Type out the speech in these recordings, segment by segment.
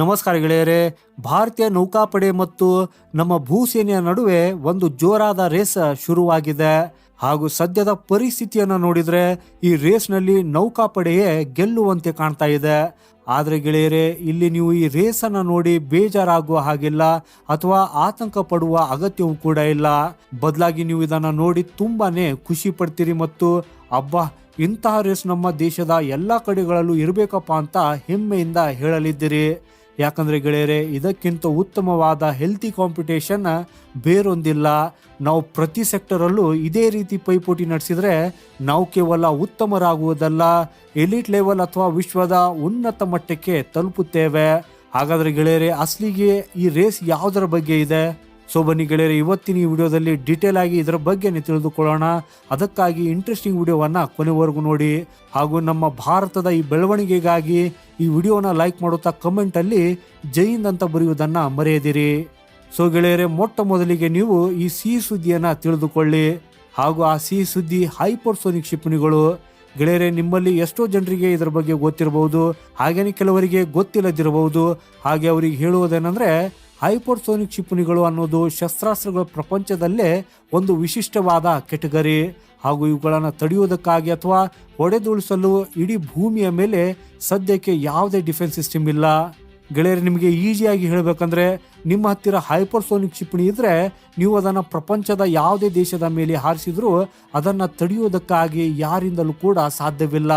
ನಮಸ್ಕಾರ ಗೆಳೆಯರೇ, ಭಾರತೀಯ ನೌಕಾಪಡೆ ಮತ್ತು ನಮ್ಮ ಭೂಸೇನೆಯ ನಡುವೆ ಒಂದು ಜೋರಾದ ರೇಸ್ ಶುರುವಾಗಿದೆ. ಹಾಗೂ ಸದ್ಯದ ಪರಿಸ್ಥಿತಿಯನ್ನು ನೋಡಿದ್ರೆ ಈ ರೇಸ್ನಲ್ಲಿ ನೌಕಾಪಡೆಯೇ ಗೆಲ್ಲುವಂತೆ ಕಾಣ್ತಾ ಇದೆ. ಆದರೆ ಗೆಳೆಯರೇ, ಇಲ್ಲಿ ನೀವು ಈ ರೇಸನ್ನು ನೋಡಿ ಬೇಜಾರಾಗುವ ಹಾಗಿಲ್ಲ, ಅಥವಾ ಆತಂಕ ಪಡುವ ಅಗತ್ಯವೂ ಕೂಡ ಇಲ್ಲ. ಬದಲಾಗಿ ನೀವು ಇದನ್ನ ನೋಡಿ ತುಂಬಾನೇ ಖುಷಿ ಪಡ್ತೀರಿ ಮತ್ತು ಅಬ್ಬಾ, ಇಂತಹ ರೇಸ್ ನಮ್ಮ ದೇಶದ ಎಲ್ಲ ಕಡೆಗಳಲ್ಲೂ ಇರಬೇಕಪ್ಪ ಅಂತ ಹೆಮ್ಮೆಯಿಂದ ಹೇಳಲಿದ್ದೀರಿ. ಯಾಕಂದ್ರೆ ಗೆಳೆಯರೆ, ಇದಕ್ಕಿಂತ ಉತ್ತಮವಾದ ಹೆಲ್ತಿ ಕಾಂಪಿಟೇಷನ್ ಬೇರೊಂದಿಲ್ಲ. ನಾವು ಪ್ರತಿ ಸೆಕ್ಟರಲ್ಲೂ ಇದೇ ರೀತಿ ಪೈಪೋಟಿ ನಡೆಸಿದ್ರೆ ನಾವು ಕೇವಲ ಉತ್ತಮರಾಗುವುದಲ್ಲ ಎಲಿಟ್ ಲೆವೆಲ್ ಅಥವಾ ವಿಶ್ವದ ಉನ್ನತ ಮಟ್ಟಕ್ಕೆ ತಲುಪುತ್ತೇವೆ. ಹಾಗಾದ್ರೆ ಗೆಳೆಯರೆ, ಅಸಲಿಗೆ ಈ ರೇಸ್ ಯಾವುದರ ಬಗ್ಗೆ ಇದೆ? ಸೊ ಬನ್ನಿ ಗೆಳೆಯರೆ, ಇವತ್ತಿನ ಈ ವಿಡಿಯೋದಲ್ಲಿ ಡೀಟೇಲ್ ಆಗಿ ಇದರ ಬಗ್ಗೆ ತಿಳಿದುಕೊಳ್ಳೋಣ. ಅದಕ್ಕಾಗಿ ಇಂಟ್ರೆಸ್ಟಿಂಗ್ ವಿಡಿಯೋವನ್ನ ಕೊನೆವರೆಗೂ ನೋಡಿ. ಹಾಗೂ ನಮ್ಮ ಭಾರತದ ಈ ಬೆಳವಣಿಗೆಗಾಗಿ ಈ ವಿಡಿಯೋನ ಲೈಕ್ ಮಾಡುತ್ತಾ ಕಮೆಂಟಲ್ಲಿ ಅಲ್ಲಿ ಜೈ ಅಂತ ಬರೆಯುವುದನ್ನ ಮರೆಯದಿರಿ. ಸೊ ಗೆಳೆಯರೆ, ಮೊಟ್ಟ ಮೊದಲಿಗೆ ನೀವು ಈ ಸಿಹಿ ಸುದ್ದಿಯನ್ನು ತಿಳಿದುಕೊಳ್ಳಿ. ಹಾಗೂ ಆ ಸಿಹಿ ಸುದ್ದಿ ಹೈಪರ್ಸೋನಿಕ್ ಕ್ಷಿಪಣಿಗಳು. ಗೆಳೆಯರೆ, ನಿಮ್ಮಲ್ಲಿ ಎಷ್ಟೋ ಜನರಿಗೆ ಇದರ ಬಗ್ಗೆ ಗೊತ್ತಿರಬಹುದು. ಹಾಗೇನೆ ಕೆಲವರಿಗೆ ಗೊತ್ತಿಲ್ಲದಿರಬಹುದು. ಹಾಗೆ ಅವರಿಗೆ ಹೇಳುವುದೇನೆಂದ್ರೆ ಹೈಪರ್ಸೋನಿಕ್ ಕ್ಷಿಪಣಿಗಳು ಅನ್ನೋದು ಶಸ್ತ್ರಾಸ್ತ್ರಗಳ ಪ್ರಪಂಚದಲ್ಲೇ ಒಂದು ವಿಶಿಷ್ಟವಾದ ಕೆಟಗರಿ. ಹಾಗೂ ಇವುಗಳನ್ನು ತಡೆಯುವುದಕ್ಕಾಗಿ ಅಥವಾ ಹೊಡೆದುಳಿಸಲು ಇಡೀ ಭೂಮಿಯ ಮೇಲೆ ಸದ್ಯಕ್ಕೆ ಯಾವುದೇ ಡಿಫೆನ್ಸ್ ಸಿಸ್ಟಮ್ ಇಲ್ಲ. ಗೆಳೆಯರು, ನಿಮಗೆ ಈಸಿಯಾಗಿ ಹೇಳಬೇಕಂದ್ರೆ, ನಿಮ್ಮ ಹತ್ತಿರ ಹೈಪರ್ಸೋನಿಕ್ ಕ್ಷಿಪಣಿ ಇದ್ರೆ ನೀವು ಅದನ್ನು ಪ್ರಪಂಚದ ಯಾವುದೇ ದೇಶದ ಮೇಲೆ ಹಾರಿಸಿದ್ರೂ ಅದನ್ನು ತಡೆಯುವುದಕ್ಕಾಗಿ ಯಾರಿಂದಲೂ ಕೂಡ ಸಾಧ್ಯವಿಲ್ಲ.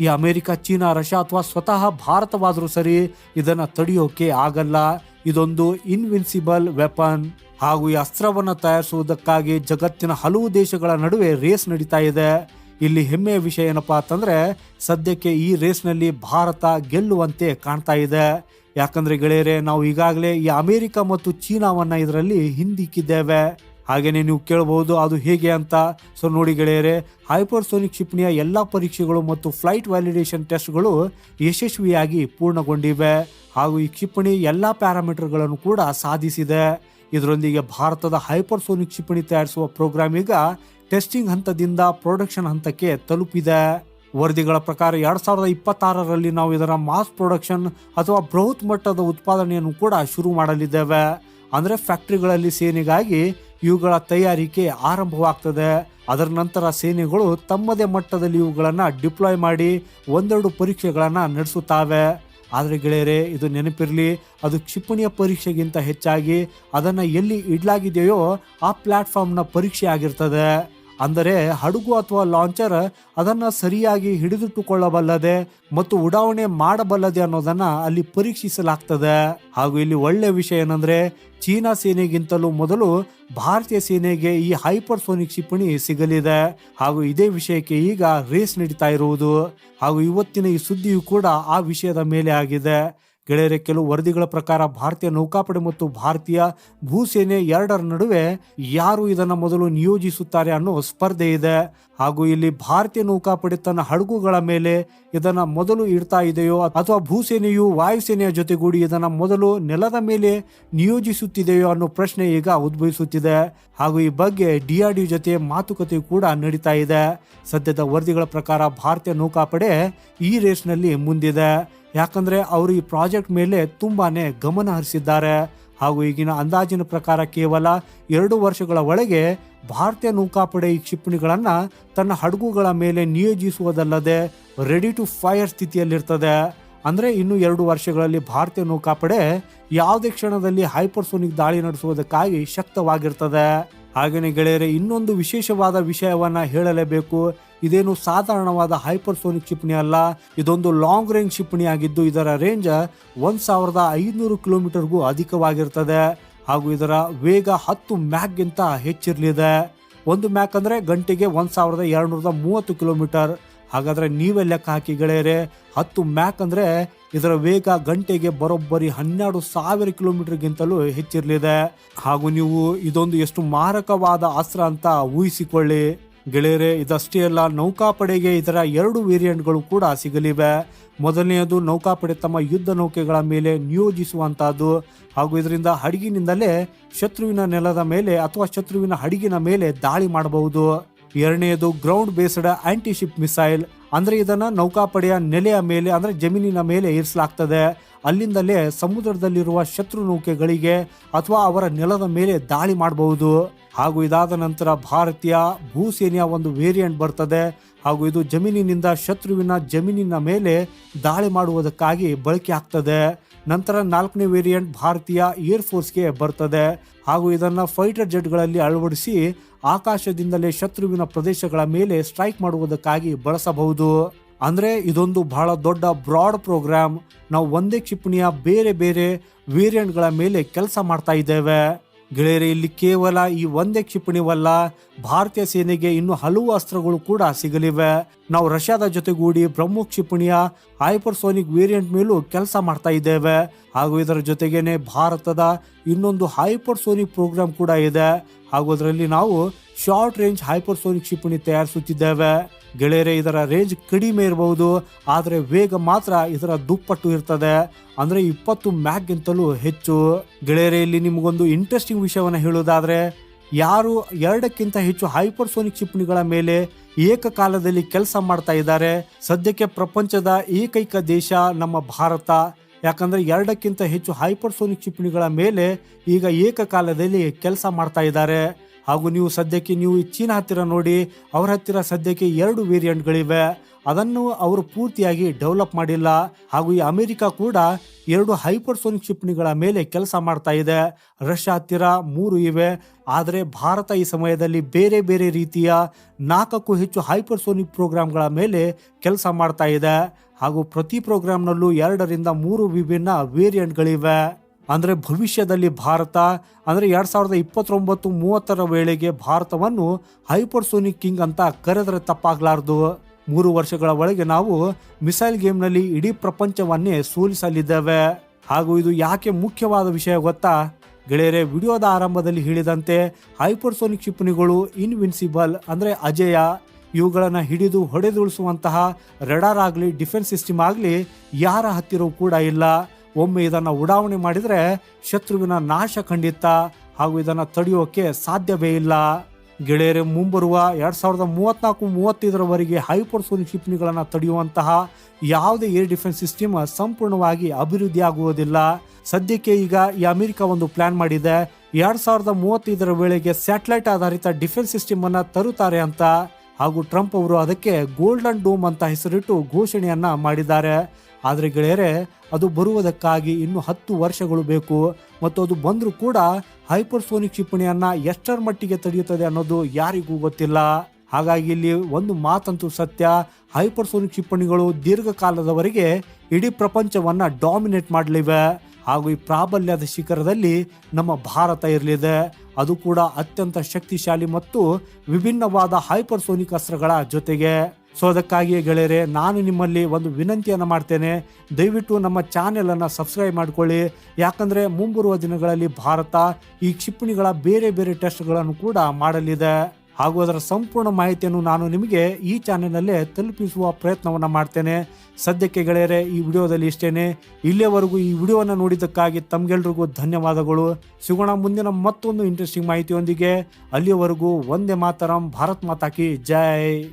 ಈ ಅಮೆರಿಕ, ಚೀನಾ, ರಷ್ಯಾ ಅಥವಾ ಸ್ವತಃ ಭಾರತವಾದರೂ ಸರಿ ಇದನ್ನು ತಡೆಯೋಕೆ ಆಗಲ್ಲ. ಇದೊಂದು ಇನ್ವಿನ್ಸಿಬಲ್ ವೆಪನ್ ಹಾಗೂ ಈ ಅಸ್ತ್ರವನ್ನು ತಯಾರಿಸುವುದಕ್ಕಾಗಿ ಜಗತ್ತಿನ ಹಲವು ದೇಶಗಳ ನಡುವೆ ರೇಸ್ ನಡೀತಾ ಇದೆ. ಇಲ್ಲಿ ಹೆಮ್ಮೆಯ ವಿಷಯ ಏನಪ್ಪ ಅಂತಂದ್ರೆ ಸದ್ಯಕ್ಕೆ ಈ ರೇಸ್ನಲ್ಲಿ ಭಾರತ ಗೆಲ್ಲುವಂತೆ ಕಾಣ್ತಾ ಇದೆ. ಯಾಕಂದ್ರೆ ಗೆಳೆಯರೆ, ನಾವು ಈಗಾಗಲೇ ಈ ಅಮೆರಿಕ ಮತ್ತು ಚೀನಾವನ್ನ ಇದರಲ್ಲಿ ಹಿಂದಿಕ್ಕಿದ್ದೇವೆ. ಹಾಗೇನೆ ನೀವು ಕೇಳಬಹುದು ಅದು ಹೇಗೆ ಅಂತ. ಸೊ ನೋಡಿ ಗೆಳೆಯರೆ, ಹೈಪರ್ಸೋನಿಕ್ ಕ್ಷಿಪಣಿಯ ಎಲ್ಲ ಪರೀಕ್ಷೆಗಳು ಮತ್ತು ಫ್ಲೈಟ್ ವ್ಯಾಲಿಡೇಷನ್ ಟೆಸ್ಟ್ಗಳು ಯಶಸ್ವಿಯಾಗಿ ಪೂರ್ಣಗೊಂಡಿವೆ. ಹಾಗೂ ಈ ಕ್ಷಿಪಣಿ ಎಲ್ಲಾ ಪ್ಯಾರಾಮೀಟರ್ಗಳನ್ನು ಕೂಡ ಸಾಧಿಸಿದೆ. ಇದರೊಂದಿಗೆ ಭಾರತದ ಹೈಪರ್ಸೋನಿಕ್ ಕ್ಷಿಪಣಿ ತಯಾರಿಸುವ ಪ್ರೋಗ್ರಾಮ್ ಈಗ ಟೆಸ್ಟಿಂಗ್ ಹಂತದಿಂದ ಪ್ರೊಡಕ್ಷನ್ ಹಂತಕ್ಕೆ ತಲುಪಿದೆ. ವರದಿಗಳ ಪ್ರಕಾರ ಎರಡ್ ಸಾವಿರದ ಇಪ್ಪತ್ತಾರರಲ್ಲಿ ನಾವು ಇದರ ಮಾಸ್ ಪ್ರೊಡಕ್ಷನ್ ಅಥವಾ ಬೃಹತ್ ಮಟ್ಟದ ಉತ್ಪಾದನೆಯನ್ನು ಕೂಡ ಶುರು ಮಾಡಲಿದ್ದೇವೆ. ಅಂದರೆ ಫ್ಯಾಕ್ಟ್ರಿಗಳಲ್ಲಿ ಸೇನೆಗಾಗಿ ಇವುಗಳ ತಯಾರಿಕೆ ಆರಂಭವಾಗ್ತದೆ. ಅದರ ನಂತರ ಸೇನೆಗಳು ತಮ್ಮದೇ ಮಟ್ಟದಲ್ಲಿ ಇವುಗಳನ್ನು ಡಿಪ್ಲಾಯ್ ಮಾಡಿ ಒಂದೆರಡು ಪರೀಕ್ಷೆಗಳನ್ನು ನಡೆಸುತ್ತವೆ. ಆದರೆ ಗೆಳೆಯರೆ, ಇದು ನೆನಪಿರಲಿ, ಅದು ಕ್ಷಿಪಣಿಯ ಪರೀಕ್ಷೆಗಿಂತ ಹೆಚ್ಚಾಗಿ ಅದನ್ನು ಎಲ್ಲಿ ಇಡ್ಲಾಗಿದೆಯೋ ಆ ಪ್ಲಾಟ್ಫಾರ್ಮ್ನ ಪರೀಕ್ಷೆ ಆಗಿರ್ತದೆ ಅಂದರೆ ಹಡಗು ಅಥವಾ ಲಾಂಚರ್ ಅದನ್ನು ಸರಿಯಾಗಿ ಹಿಡಿದಿಟ್ಟುಕೊಳ್ಳಬಲ್ಲದೆ ಮತ್ತು ಉಡಾವಣೆ ಮಾಡಬಲ್ಲದೆ ಅನ್ನೋದನ್ನ ಅಲ್ಲಿ ಪರೀಕ್ಷಿಸಲಾಗ್ತದೆ. ಹಾಗೂ ಇಲ್ಲಿ ಒಳ್ಳೆ ವಿಷಯ ಏನಂದ್ರೆ ಚೀನಾ ಸೇನೆಗಿಂತಲೂ ಮೊದಲು ಭಾರತೀಯ ಸೇನೆಗೆ ಈ ಹೈಪರ್ಸೋನಿಕ್ ಕ್ಷಿಪಣಿ ಸಿಗಲಿದೆ. ಹಾಗೂ ಇದೇ ವಿಷಯಕ್ಕೆ ಈಗ ರೇಸ್ ನಡೀತಾ ಇರುವುದು. ಹಾಗೂ ಇವತ್ತಿನ ಈ ಸುದ್ದಿಯು ಕೂಡ ಆ ವಿಷಯದ ಮೇಲೆ ಆಗಿದೆ. ಗೆಳೆಯರೆ, ಕೆಲವು ವರದಿಗಳ ಪ್ರಕಾರ ಭಾರತೀಯ ನೌಕಾಪಡೆ ಮತ್ತು ಭಾರತೀಯ ಭೂಸೇನೆ ಎರಡರ ನಡುವೆ ಯಾರು ಇದನ್ನು ಮೊದಲು ನಿಯೋಜಿಸುತ್ತಾರೆ ಅನ್ನೋ ಸ್ಪರ್ಧೆ ಇದೆ. ಹಾಗೂ ಇಲ್ಲಿ ಭಾರತೀಯ ನೌಕಾಪಡೆ ತನ್ನ ಹಡಗುಗಳ ಮೇಲೆ ಇದನ್ನ ಮೊದಲು ಇಡ್ತಾ ಇದೆಯೋ ಅಥವಾ ಭೂಸೇನೆಯು ವಾಯುಸೇನೆಯ ಜೊತೆಗೂಡಿ ಇದನ್ನ ಮೊದಲು ನೆಲದ ಮೇಲೆ ನಿಯೋಜಿಸುತ್ತಿದೆಯೋ ಅನ್ನೋ ಪ್ರಶ್ನೆ ಈಗ ಉದ್ಭವಿಸುತ್ತಿದೆ. ಹಾಗೂ ಈ ಬಗ್ಗೆ ಡಿಆರ್ಡಿ ಜೊತೆ ಮಾತುಕತೆ ಕೂಡ ನಡೀತಾ ಇದೆ. ಸದ್ಯದ ವರದಿಗಳ ಪ್ರಕಾರ ಭಾರತೀಯ ನೌಕಾಪಡೆ ಈ ರೇಸ್ನಲ್ಲಿ ಮುಂದಿದೆ. ಯಾಕಂದ್ರೆ ಅವರು ಈ ಪ್ರಾಜೆಕ್ಟ್ ಮೇಲೆ ತುಂಬಾನೇ ಗಮನ ಹರಿಸಿದ್ದಾರೆ. ಹಾಗೂ ಈಗಿನ ಅಂದಾಜಿನ ಪ್ರಕಾರ ಕೇವಲ ಎರಡು ವರ್ಷಗಳ ಒಳಗೆ ಭಾರತೀಯ ನೌಕಾಪಡೆ ಈ ಕ್ಷಿಪಣಿಗಳನ್ನು ತನ್ನ ಹಡಗುಗಳ ಮೇಲೆ ನಿಯೋಜಿಸುವುದಲ್ಲದೆ ರೆಡಿ ಟು ಫೈರ್ ಸ್ಥಿತಿಯಲ್ಲಿರ್ತದೆ. ಅಂದರೆ ಇನ್ನು ಎರಡು ವರ್ಷಗಳಲ್ಲಿ ಭಾರತೀಯ ನೌಕಾಪಡೆ ಯಾವುದೇ ಕ್ಷಣದಲ್ಲಿ ಹೈಪರ್ಸೋನಿಕ್ ದಾಳಿ ನಡೆಸುವುದಕ್ಕಾಗಿ ಶಕ್ತವಾಗಿರ್ತದೆ. ಹಾಗೆಯೇ ಗೆಳೆಯರೆ, ಇನ್ನೊಂದು ವಿಶೇಷವಾದ ವಿಷಯವನ್ನ ಹೇಳಲೇಬೇಕು. ಇದೇನು ಸಾಧಾರಣವಾದ ಹೈಪರ್ಸೋನಿಕ್ ಕ್ಷಿಪಣಿ ಅಲ್ಲ, ಇದೊಂದು ಲಾಂಗ್ ರೇಂಜ್ ಕ್ಷಿಪಣಿ ಆಗಿದ್ದು, ಇದರ ರೇಂಜ್ ಒಂದು ಸಾವಿರದ ಐನೂರು ಕಿಲೋಮೀಟರ್ಗೂ ಅಧಿಕವಾಗಿರ್ತದೆ. ಹಾಗೂ ಇದರ ವೇಗ ಹತ್ತು ಮ್ಯಾಕ್ಗಿಂತ ಹೆಚ್ಚಿರಲಿದೆ. ಒಂದು ಮ್ಯಾಕ್ ಅಂದ್ರೆ ಗಂಟೆಗೆ ಒಂದು ಸಾವಿರದ ಎರಡುನೂರದ ಮೂವತ್ತು ಕಿಲೋಮೀಟರ್. ಹಾಗಾದ್ರೆ ನೀವೇ ಲೆಕ್ಕ ಹಾಕಿ ಗೆಳೆಯರೆ, ಹತ್ತು ಮ್ಯಾಕ್ ಅಂದ್ರೆ ಇದರ ವೇಗ ಗಂಟೆಗೆ ಬರೋಬ್ಬರಿ ಹನ್ನೆರಡು ಸಾವಿರ ಕಿಲೋಮೀಟರ್ಗಿಂತಲೂ ಹೆಚ್ಚಿರಲಿದೆ. ಹಾಗೂ ನೀವು ಇದೊಂದು ಎಷ್ಟು ಮಾರಕವಾದ ಅಸ್ತ್ರ ಅಂತ ಊಹಿಸಿಕೊಳ್ಳಿ. ಗೆಳೆಯರೆ, ಇದಷ್ಟೇ ಅಲ್ಲ, ನೌಕಾಪಡೆಗೆ ಇದರ ಎರಡು ವೇರಿಯಂಟ್ಗಳು ಕೂಡ ಸಿಗಲಿವೆ. ಮೊದಲನೆಯದು ನೌಕಾಪಡೆ ತಮ್ಮ ಯುದ್ಧ ನೌಕೆಗಳ ಮೇಲೆ ನಿಯೋಜಿಸುವಂತಹದ್ದು. ಹಾಗೂ ಇದರಿಂದ ಹಡಗಿನಿಂದಲೇ ಶತ್ರುವಿನ ನೆಲದ ಮೇಲೆ ಅಥವಾ ಶತ್ರುವಿನ ಹಡಗಿನ ಮೇಲೆ ದಾಳಿ ಮಾಡಬಹುದು. ಎರಡನೆಯದು ಗ್ರೌಂಡ್ ಬೇಸ್ಡ್ ಆಂಟಿಶಿಪ್ ಮಿಸೈಲ್ ಅಂದ್ರೆ ಇದನ್ನ ನೌಕಾಪಡೆಯ ನೆಲೆಯ ಮೇಲೆ, ಅಂದ್ರೆ ಜಮೀನಿನ ಮೇಲೆ ಇರಿಸಲಾಗ್ತದೆ ಅಲ್ಲಿಂದಲೇ ಸಮುದ್ರದಲ್ಲಿರುವ ಶತ್ರು ನೌಕೆಗಳಿಗೆ ಅಥವಾ ಅವರ ನೆಲದ ಮೇಲೆ ದಾಳಿ ಮಾಡಬಹುದು. ಹಾಗೂ ಇದಾದ ನಂತರ ಭಾರತೀಯ ಭೂಸೇನೆಯ ಒಂದು ವೇರಿಯಂಟ್ ಬರ್ತದೆ. ಹಾಗೂ ಇದು ಜಮೀನಿನಿಂದ ಶತ್ರುವಿನ ಜಮೀನಿನ ಮೇಲೆ ದಾಳಿ ಮಾಡುವುದಕ್ಕಾಗಿ ಬಳಕೆ ಆಗ್ತದೆ. ನಂತರ ನಾಲ್ಕನೇ ವೇರಿಯಂಟ್ ಭಾರತೀಯ ಏರ್ ಫೋರ್ಸ್ಗೆ ಬರ್ತದೆ. ಹಾಗೂ ಇದನ್ನು ಫೈಟರ್ ಜೆಟ್ಗಳಲ್ಲಿ ಅಳವಡಿಸಿ ಆಕಾಶದಿಂದಲೇ ಶತ್ರುವಿನ ಪ್ರದೇಶಗಳ ಮೇಲೆ ಸ್ಟ್ರೈಕ್ ಮಾಡುವುದಕ್ಕಾಗಿ ಬಳಸಬಹುದು. ಅಂದ್ರೆ ಇದೊಂದು ಬಹಳ ದೊಡ್ಡ ಬ್ರಾಡ್ ಪ್ರೋಗ್ರಾಮ್. ನಾವು ಒಂದೇ ಕ್ಷಿಪಣಿಯ ಬೇರೆ ಬೇರೆ ವೇರಿಯಂಟ್ಗಳ ಮೇಲೆ ಕೆಲಸ ಮಾಡ್ತಾ ಇದ್ದೇವೆ. ಗೆಳೆಯರೆ ಇಲ್ಲಿ ಕೇವಲ ಈ ಒಂದೇ ಕ್ಷಿಪಣಿವಲ್ಲ, ಭಾರತೀಯ ಸೇನೆಗೆ ಇನ್ನು ಹಲವು ಅಸ್ತ್ರಗಳು ಕೂಡ ಸಿಗಲಿವೆ. ನಾವು ರಷ್ಯಾದ ಜೊತೆಗೂಡಿ ಬ್ರಹ್ಮ ಕ್ಷಿಪಣಿಯ ಹೈಪರ್ಸೋನಿಕ್ ವೇರಿಯಂಟ್ ಮೇಲೂ ಕೆಲಸ ಮಾಡ್ತಾ ಇದ್ದೇವೆ. ಹಾಗೂ ಇದರ ಜೊತೆಗೇನೆ ಭಾರತದ ಇನ್ನೊಂದು ಹೈಪರ್ಸೋನಿಕ್ ಪ್ರೋಗ್ರಾಮ್ ಕೂಡ ಇದೆ. ಹಾಗೂ ಅದರಲ್ಲಿ ನಾವು ಶಾರ್ಟ್ ರೇಂಜ್ ಹೈಪರ್ಸೋನಿಕ್ ಕ್ಷಿಪಣಿ ತಯಾರಿಸುತ್ತಿದ್ದೇವೆ. ಗೆಳೆಯರೆ, ಇದರ ರೇಂಜ್ ಕಡಿಮೆ ಇರಬಹುದು, ಆದರೆ ವೇಗ ಮಾತ್ರ ಇದರ ದುಪ್ಪಟ್ಟು ಇರ್ತದೆ. ಅಂದ್ರೆ ಇಪ್ಪತ್ತು ಮ್ಯಾಕ್ಗಿಂತಲೂ ಹೆಚ್ಚು. ಗೆಳೆಯರೆ, ಇಲ್ಲಿ ನಿಮಗೊಂದು ಇಂಟ್ರೆಸ್ಟಿಂಗ್ ವಿಷಯವನ್ನು ಹೇಳೋದಾದರೆ ಯಾರು ಎರಡಕ್ಕಿಂತ ಹೆಚ್ಚು ಹೈಪರ್ಸೋನಿಕ್ ಕ್ಷಿಪಣಿಗಳ ಮೇಲೆ ಏಕಕಾಲದಲ್ಲಿ ಕೆಲಸ ಮಾಡ್ತಾ ಇದ್ದಾರೆ. ಸದ್ಯಕ್ಕೆ ಪ್ರಪಂಚದ ಏಕೈಕ ದೇಶ ನಮ್ಮ ಭಾರತ. ಯಾಕಂದ್ರೆ ಎರಡಕ್ಕಿಂತ ಹೆಚ್ಚು ಹೈಪರ್ಸೋನಿಕ್ ಕ್ಷಿಪಣಿಗಳ ಮೇಲೆ ಈಗ ಏಕಕಾಲದಲ್ಲಿ ಕೆಲಸ ಮಾಡ್ತಾ ಇದ್ದಾರೆ. ಹಾಗೂ ನೀವು ಸದ್ಯಕ್ಕೆ ನೀವು ಚೀನಾ ಹತ್ತಿರ ನೋಡಿ, ಅವರ ಹತ್ತಿರ ಸದ್ಯಕ್ಕೆ ಎರಡು ವೇರಿಯಂಟ್ಗಳಿವೆ. ಅದನ್ನು ಅವರು ಪೂರ್ತಿಯಾಗಿ ಡೆವಲಪ್ ಮಾಡಿಲ್ಲ. ಹಾಗೂ ಈ ಅಮೆರಿಕ ಕೂಡ ಎರಡು ಹೈಪರ್ಸೋನಿಕ್ ಕ್ಷಿಪಣಿಗಳ ಮೇಲೆ ಕೆಲಸ ಮಾಡ್ತಾ ಇದೆ. ರಷ್ಯಾ ಹತ್ತಿರ ಮೂರು ಇವೆ. ಆದರೆ ಭಾರತ ಈ ಸಮಯದಲ್ಲಿ ಬೇರೆ ಬೇರೆ ರೀತಿಯ ನಾಲ್ಕಕ್ಕೂ ಹೆಚ್ಚು ಹೈಪರ್ಸೋನಿಕ್ ಪ್ರೋಗ್ರಾಮ್ಗಳ ಮೇಲೆ ಕೆಲಸ ಮಾಡ್ತಾ ಇದೆ. ಹಾಗೂ ಪ್ರತಿ ಪ್ರೋಗ್ರಾಂನಲ್ಲೂ ಎರಡರಿಂದ ಮೂರು ವಿಭಿನ್ನ ವೇರಿಯಂಟ್ಗಳಿವೆ. ಅಂದ್ರೆ ಭವಿಷ್ಯದಲ್ಲಿ ಭಾರತ, ಅಂದ್ರೆ ಎರಡು ಸಾವಿರದ ಇಪ್ಪತ್ತೊಂಬತ್ತು ಮೂವತ್ತರ ವೇಳೆಗೆ ಭಾರತವನ್ನು ಹೈಪರ್ಸೋನಿಕ್ ಕಿಂಗ್ ಅಂತ ಕರೆದರೆ ತಪ್ಪಾಗಲಾರ್ದು. ಮೂರು ವರ್ಷಗಳ ಒಳಗೆ ನಾವು ಮಿಸೈಲ್ ಗೇಮ್ನಲ್ಲಿ ಇಡೀ ಪ್ರಪಂಚವನ್ನೇ ಸೋಲಿಸಲಿದ್ದೇವೆ. ಹಾಗೂ ಇದು ಯಾಕೆ ಮುಖ್ಯವಾದ ವಿಷಯ ಗೊತ್ತಾ? ಗೆಳೆಯರೆ, ವಿಡಿಯೋದ ಆರಂಭದಲ್ಲಿ ಹೇಳಿದಂತೆ ಹೈಪರ್ಸೋನಿಕ್ ಕ್ಷಿಪಣಿಗಳು ಇನ್ವಿನ್ಸಿಬಲ್, ಅಂದ್ರೆ ಅಜೇಯ. ಇವುಗಳನ್ನು ಹಿಡಿದು ಹೊಡೆದುಳಿಸುವಂತಹ ರೆಡಾರ್ ಆಗಲಿ ಡಿಫೆನ್ಸ್ ಸಿಸ್ಟಮ್ ಆಗಲಿ ಯಾರ ಹತ್ತಿರವೂ ಕೂಡ ಇಲ್ಲ. ಒಮ್ಮೆ ಇದನ್ನು ಉಡಾವಣೆ ಮಾಡಿದರೆ ಶತ್ರುವಿನ ನಾಶ ಖಂಡಿತ ಹಾಗೂ ಇದನ್ನು ತಡೆಯೋಕೆ ಸಾಧ್ಯವೇ ಇಲ್ಲ. ಗೆಳೆಯರೆ, ಮುಂಬರುವ ಎರಡ್ ಸಾವಿರದ ಮೂವತ್ನಾಲ್ಕು, ಮೂವತ್ತೈದರವರೆಗೆ ಹೈಪರ್ಸೋನಿಕ್ ಕ್ಷಿಪಣಿಗಳನ್ನು ತಡೆಯುವಂತಹ ಯಾವುದೇ ಏರ್ ಡಿಫೆನ್ಸ್ ಸಿಸ್ಟಮ್ ಸಂಪೂರ್ಣವಾಗಿ ಅಭಿವೃದ್ಧಿ ಆಗುವುದಿಲ್ಲ. ಸದ್ಯಕ್ಕೆ ಈಗ ಈ ಅಮೆರಿಕ ಒಂದು ಪ್ಲಾನ್ ಮಾಡಿದೆ. ಎರಡ್ ಸಾವಿರದ ಮೂವತ್ತೈದರ ವೇಳೆಗೆ ಸ್ಯಾಟಲೈಟ್ ಆಧಾರಿತ ಡಿಫೆನ್ಸ್ ಸಿಸ್ಟಮ್ ಅನ್ನ ತರುತ್ತಾರೆ ಅಂತ. ಹಾಗೂ ಟ್ರಂಪ್ ಅವರು ಅದಕ್ಕೆ ಗೋಲ್ಡನ್ ಡೋಮ್ ಅಂತ ಹೆಸರಿಟ್ಟು ಘೋಷಣೆಯನ್ನ ಮಾಡಿದ್ದಾರೆ. ಆದರೆ ಗೆಳೆಯರೆ, ಅದು ಬರುವುದಕ್ಕಾಗಿ ಇನ್ನು ಹತ್ತು ವರ್ಷಗಳು ಬೇಕು. ಮತ್ತು ಅದು ಬಂದರೂ ಕೂಡ ಹೈಪರ್ಸೋನಿಕ್ ಕ್ಷಿಪಣಿಯನ್ನ ಎಷ್ಟರ ಮಟ್ಟಿಗೆ ತಡೆಯುತ್ತದೆ ಅನ್ನೋದು ಯಾರಿಗೂ ಗೊತ್ತಿಲ್ಲ. ಹಾಗಾಗಿ ಇಲ್ಲಿ ಒಂದು ಮಾತಂತೂ ಸತ್ಯ, ಹೈಪರ್ಸೋನಿಕ್ ಕ್ಷಿಪಣಿಗಳು ದೀರ್ಘಕಾಲದವರೆಗೆ ಇಡೀ ಪ್ರಪಂಚವನ್ನ ಡಾಮಿನೇಟ್ ಮಾಡಲಿವೆ. ಹಾಗೂ ಈ ಪ್ರಾಬಲ್ಯದ ಶಿಖರದಲ್ಲಿ ನಮ್ಮ ಭಾರತ ಇರಲಿದೆ. ಅದು ಕೂಡ ಅತ್ಯಂತ ಶಕ್ತಿಶಾಲಿ ಮತ್ತು ವಿಭಿನ್ನವಾದ ಹೈಪರ್ಸೋನಿಕ್ ಅಸ್ತ್ರಗಳ ಜೊತೆಗೆ. ಸೊ ಅದಕ್ಕಾಗಿಯೇ ಗೆಳೆಯರೆ, ನಾನು ನಿಮ್ಮಲ್ಲಿ ಒಂದು ವಿನಂತಿಯನ್ನು ಮಾಡ್ತೇನೆ. ದಯವಿಟ್ಟು ನಮ್ಮ ಚಾನೆಲ್ ಅನ್ನು ಸಬ್ಸ್ಕ್ರೈಬ್ ಮಾಡಿಕೊಳ್ಳಿ. ಯಾಕಂದ್ರೆ ಮುಂಬರುವ ದಿನಗಳಲ್ಲಿ ಭಾರತ ಈ ಕ್ಷಿಪಣಿಗಳ ಬೇರೆ ಬೇರೆ ಟೆಸ್ಟ್ಗಳನ್ನು ಕೂಡ ಮಾಡಲಿದೆ. ಹಾಗೂ ಅದರ ಸಂಪೂರ್ಣ ಮಾಹಿತಿಯನ್ನು ನಾನು ನಿಮಗೆ ಈ ಚಾನೆಲ್ನಲ್ಲೇ ತಲುಪಿಸುವ ಪ್ರಯತ್ನವನ್ನು ಮಾಡ್ತೇನೆ. ಸದ್ಯಕ್ಕೆ ಗೆಳೆಯರೆ, ಈ ವಿಡಿಯೋದಲ್ಲಿ ಇಷ್ಟೇನೆ. ಇಲ್ಲಿಯವರೆಗೂ ಈ ವಿಡಿಯೋವನ್ನು ನೋಡಿದ್ದಕ್ಕಾಗಿ ತಮ್ಗೆಲ್ರಿಗೂ ಧನ್ಯವಾದಗಳು. ಸಿಗೋಣ ಮುಂದಿನ ಮತ್ತೊಂದು ಇಂಟ್ರೆಸ್ಟಿಂಗ್ ಮಾಹಿತಿಯೊಂದಿಗೆ. ಅಲ್ಲಿಯವರೆಗೂ ಒಂದೇ ಮಾತರಂ, ಭಾರತ್ ಮಾತಾಕಿ ಜೈ.